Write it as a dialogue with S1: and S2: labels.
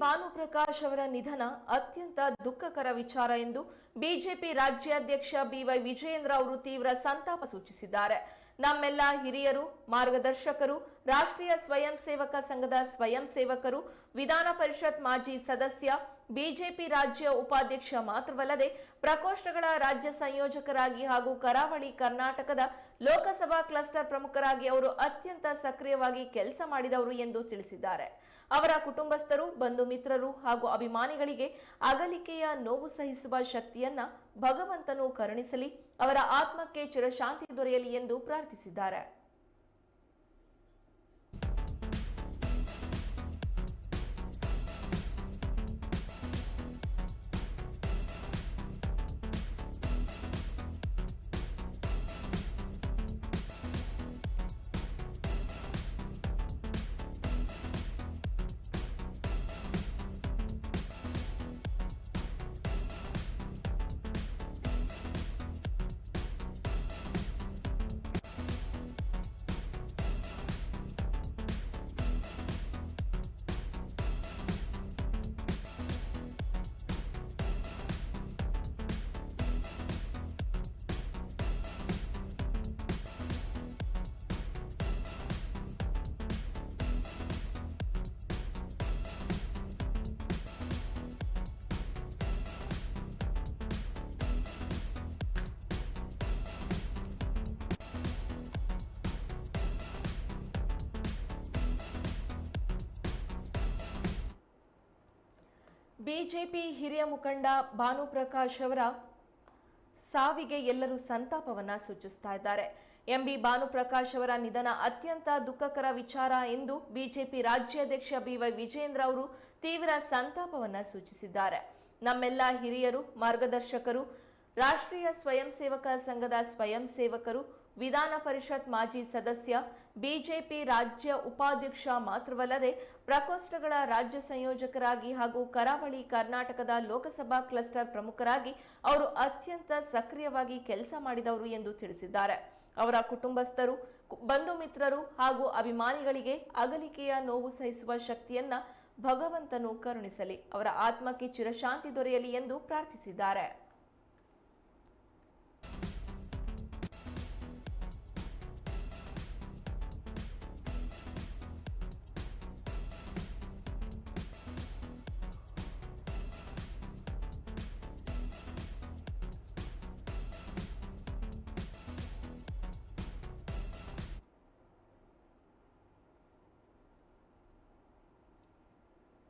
S1: ಭಾನುಪ್ರಕಾಶ್ ಅವರ ನಿಧನ ಅತ್ಯಂತ ದುಃಖಕರ ವಿಚಾರ ಎಂದು ಬಿಜೆಪಿ ರಾಜ್ಯಾಧ್ಯಕ್ಷ ಬಿವೈ ವಿಜಯೇಂದ್ರ ಅವರು ತೀವ್ರ ಸಂತಾಪ ಸೂಚಿಸಿದ್ದಾರೆ. ನಮ್ಮೆಲ್ಲ ಹಿರಿಯರು, ಮಾರ್ಗದರ್ಶಕರು, ರಾಷ್ಟ್ರೀಯ ಸ್ವಯಂ ಸೇವಕ ಸಂಘದ ಸ್ವಯಂ ಸೇವಕರು, ವಿಧಾನ ಪರಿಷತ್ ಮಾಜಿ ಸದಸ್ಯ ಬಿಜೆಪಿ ರಾಜ್ಯ ಉಪಾಧ್ಯಕ್ಷ ಮಾತ್ರವಲ್ಲದೆ ಪ್ರಕೋಷ್ಠಗಳ ರಾಜ್ಯ ಸಂಯೋಜಕರಾಗಿ ಹಾಗೂ ಕರಾವಳಿ ಕರ್ನಾಟಕದ ಲೋಕಸಭಾ ಕ್ಲಸ್ಟರ್ ಪ್ರಮುಖರಾಗಿ ಅವರು ಅತ್ಯಂತ ಸಕ್ರಿಯವಾಗಿ ಕೆಲಸ ಮಾಡಿದವರು ಎಂದು ತಿಳಿಸಿದ್ದಾರೆ. ಅವರ ಕುಟುಂಬಸ್ಥರು, ಬಂಧು ಮಿತ್ರರು ಹಾಗೂ ಅಭಿಮಾನಿಗಳಿಗೆ ಅಗಲಿಕೆಯ ನೋವು ಸಹಿಸುವ ಶಕ್ತಿಯನ್ನ ಭಗವಂತನು ಕರುಣಿಸಲಿ, ಅವರ ಆತ್ಮಕ್ಕೆ ಚಿರಶಾಂತಿ ದೊರೆಯಲಿ ಎಂದು ಪ್ರಾರ್ಥಿಸಿದ್ದಾರೆ. ಬಿಜೆಪಿ ಹಿರಿಯ ಮುಖಂಡ ಭಾನುಪ್ರಕಾಶ್ ಅವರ ಸಾವಿಗೆ ಎಲ್ಲರೂ ಸಂತಾಪವನ್ನ ಸೂಚಿಸ್ತಾ ಇದ್ದಾರೆ. ಎಂಬಿ ಭಾನುಪ್ರಕಾಶ್ ಅವರ ನಿಧನ ಅತ್ಯಂತ ದುಃಖಕರ ವಿಚಾರ ಎಂದು ಬಿಜೆಪಿ ರಾಜ್ಯಾಧ್ಯಕ್ಷ ಬಿವೈ ವಿಜೇಂದ್ರ ಅವರು ತೀವ್ರ ಸಂತಾಪವನ್ನ ಸೂಚಿಸಿದ್ದಾರೆ. ನಮ್ಮೆಲ್ಲ ಹಿರಿಯರು, ಮಾರ್ಗದರ್ಶಕರು ರಾಷ್ಟ್ರೀಯ ಸ್ವಯಂ ಸೇವಕ ಸಂಘದ ಸ್ವಯಂ ಸೇವಕರು, ವಿಧಾನ ಪರಿಷತ್ ಮಾಜಿ ಸದಸ್ಯ, ಬಿಜೆಪಿ ರಾಜ್ಯ ಉಪಾಧ್ಯಕ್ಷ ಮಾತ್ರವಲ್ಲದೆ ಪ್ರಕೋಷ್ಠಗಳ ರಾಜ್ಯ ಸಂಯೋಜಕರಾಗಿ ಹಾಗೂ ಕರಾವಳಿ ಕರ್ನಾಟಕದ ಲೋಕಸಭಾ ಕ್ಲಸ್ಟರ್ ಪ್ರಮುಖರಾಗಿ ಅವರು ಅತ್ಯಂತ ಸಕ್ರಿಯವಾಗಿ ಕೆಲಸ ಮಾಡಿದವರು ಎಂದು ತಿಳಿಸಿದ್ದಾರೆ. ಅವರ ಕುಟುಂಬಸ್ಥರು, ಬಂಧು ಮಿತ್ರರು ಹಾಗೂ ಅಭಿಮಾನಿಗಳಿಗೆ ಅಗಲಿಕೆಯ ನೋವು ಸಹಿಸುವ ಶಕ್ತಿಯನ್ನ ಭಗವಂತನು ಕರುಣಿಸಲಿ, ಅವರ ಆತ್ಮಕ್ಕೆ ಚಿರಶಾಂತಿ ದೊರೆಯಲಿ ಎಂದು ಪ್ರಾರ್ಥಿಸಿದ್ದಾರೆ.